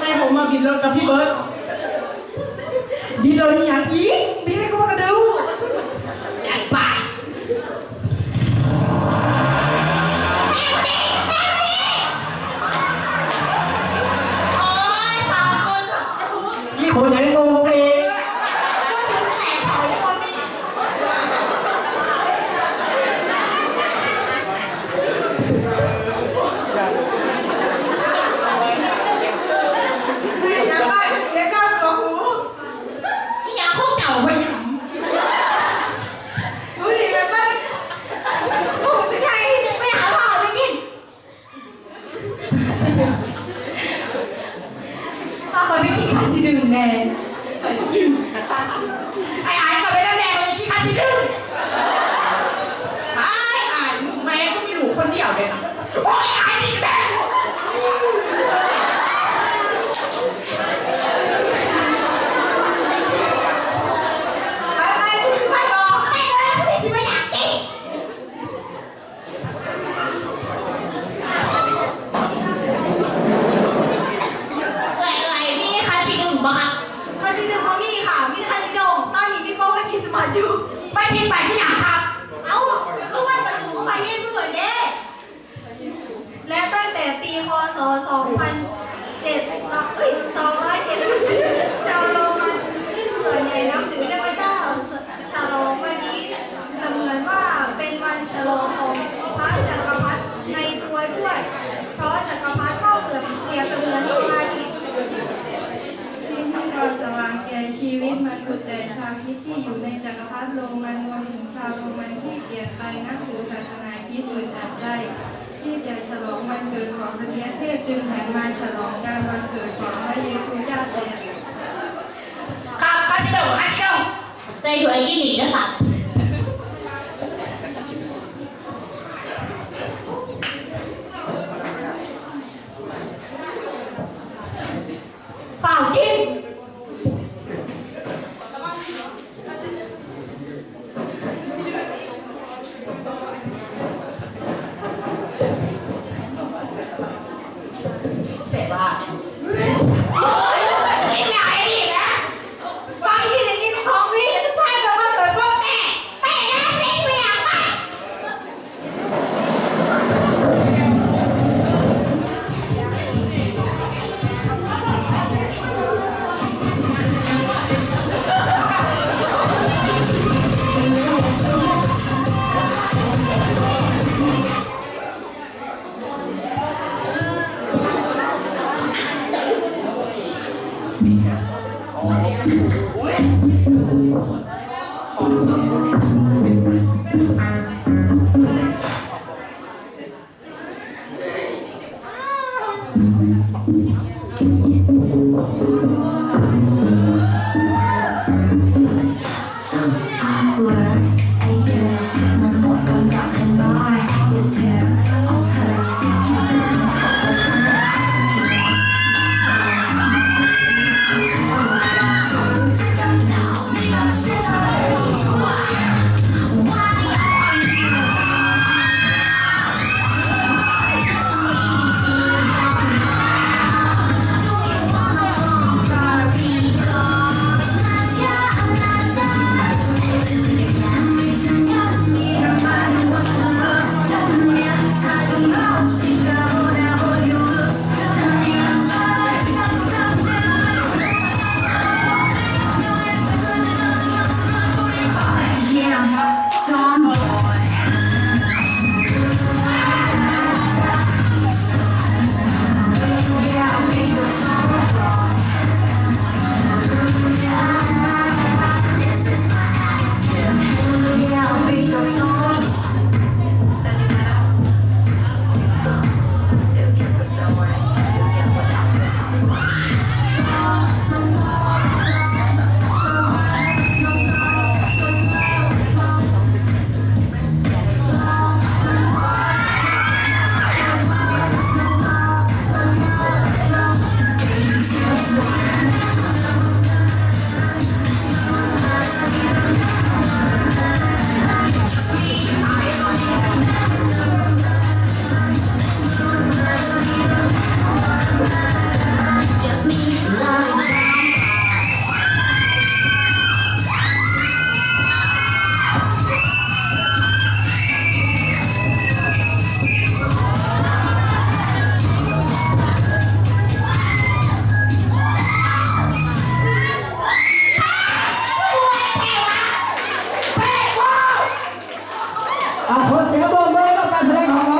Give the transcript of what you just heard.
ให้ผมมาบินรถกับพี่เบิร์ดบินรถนี่อย่างอีก Amen. จริงๆเขามีค่ะ มีทั้งอีโด่งตอนหญิงพี่โป้ก็กินสมัยอยู่ ไปกินไปที่หนังครับ เอ้าก็ว่าแต่หนูก็ไปเยี่ยมด้วยเด้และตั้งแต่ปีคศ2007เอ้ย2 7 ตมันขุดแต่ชาวคิดที่อยู่ในจักรพรรดิโรมันรวมถึงชาวโรมันที่เกียดไปนับถือศาสนาคิดอึดจัดใจ ที่จะฉลองวันเกิดของพระเยซูจึงหันมาฉลองการวันเกิดของพระเยซูเจ้าแทนครับข้าชิดงข้าชิดงในหัวกินหนีนะครับฝ่ากิน A você é bombona, faz legal.